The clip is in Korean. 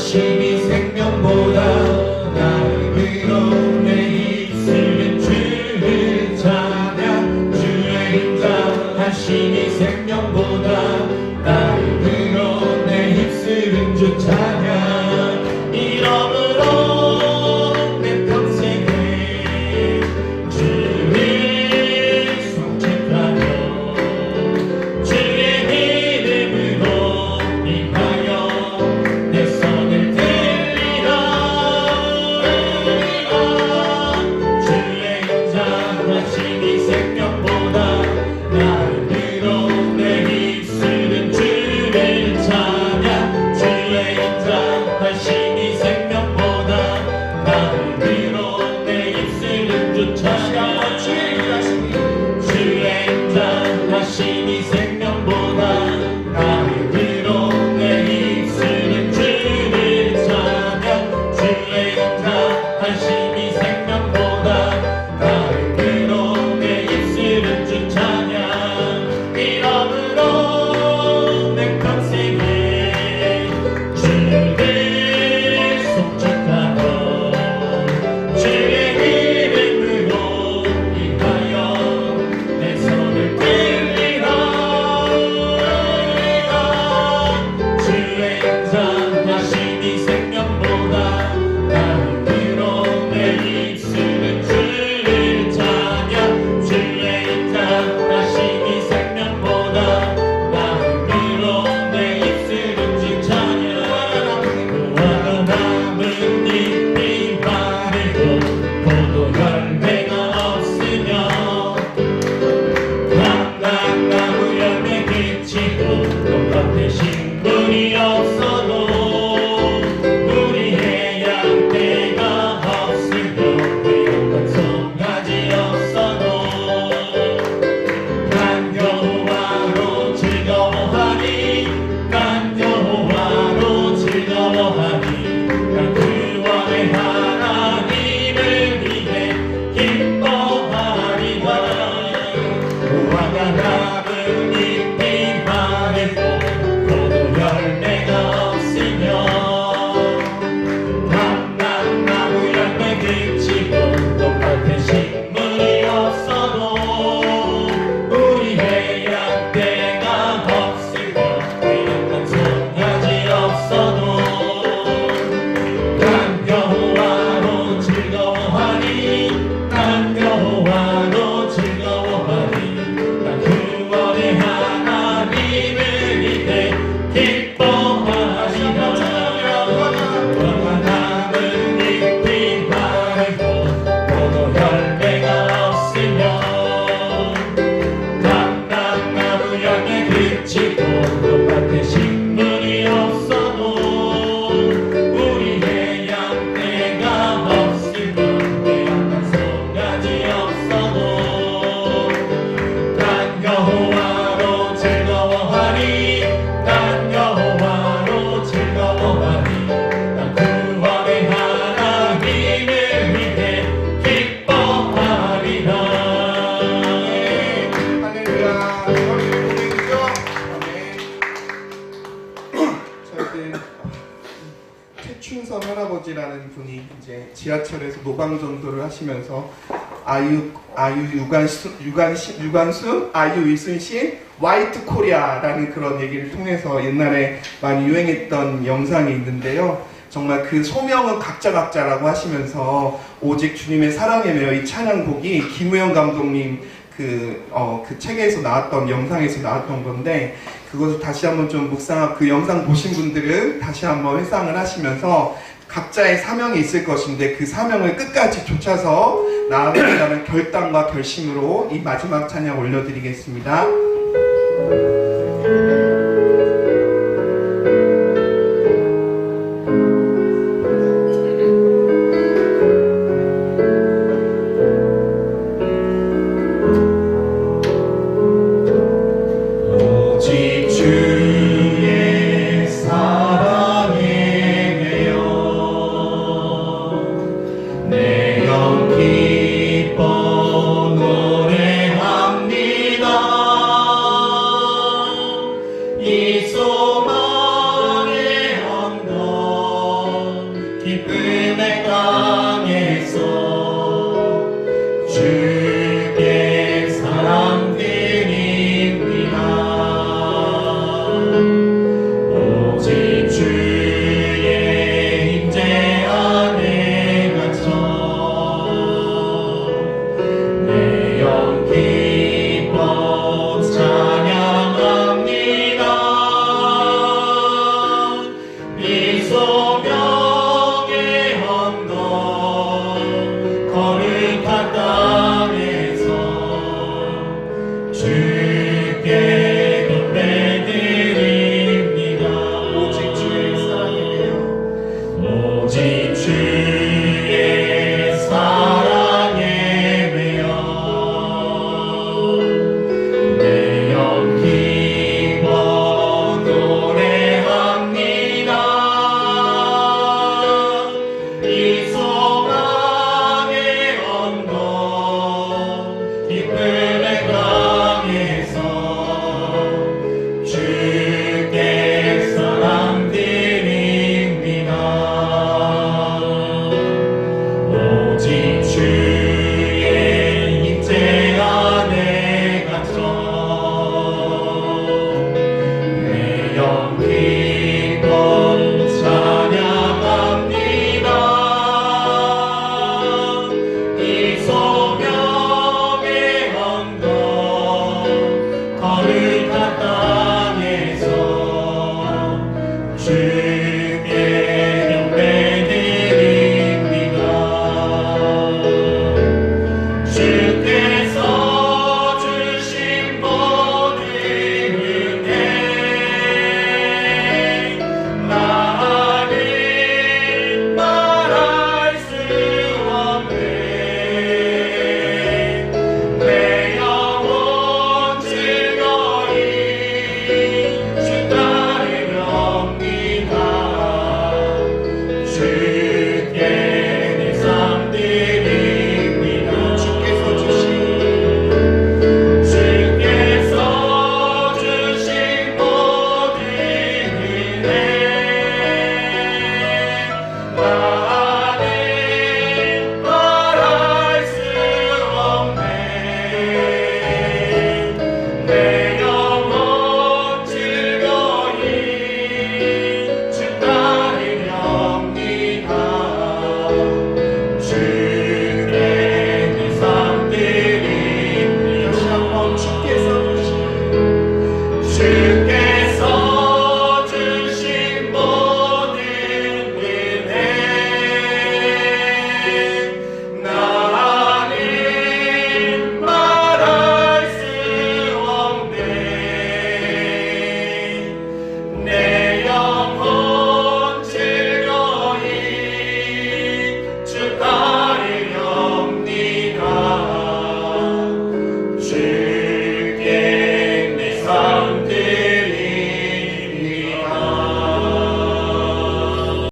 말씀이 생명보다 I. 때 태춘선 할아버지라는 분이 이제 지하철에서 노방 정도를 하시면서 아유 아유 유관수 유관수 유관수 아유 이순신 와이트 코리아라는 그런 얘기를 통해서 옛날에 많이 유행했던 영상이 있는데요. 정말 그 소명은 각자 각자라고 하시면서 오직 주님의 사랑에 매여 이 찬양곡이 김우영 감독님 그, 어, 그 책에서 나왔던 영상에서 나왔던 건데 그것을 다시 한번 좀 묵상하고, 그 영상 보신 분들은 다시 한번 회상을 하시면서 각자의 사명이 있을 것인데 그 사명을 끝까지 쫓아서 나아가는 결단과 결심으로 이 마지막 찬양 올려드리겠습니다. Father. Amen. Alleluia.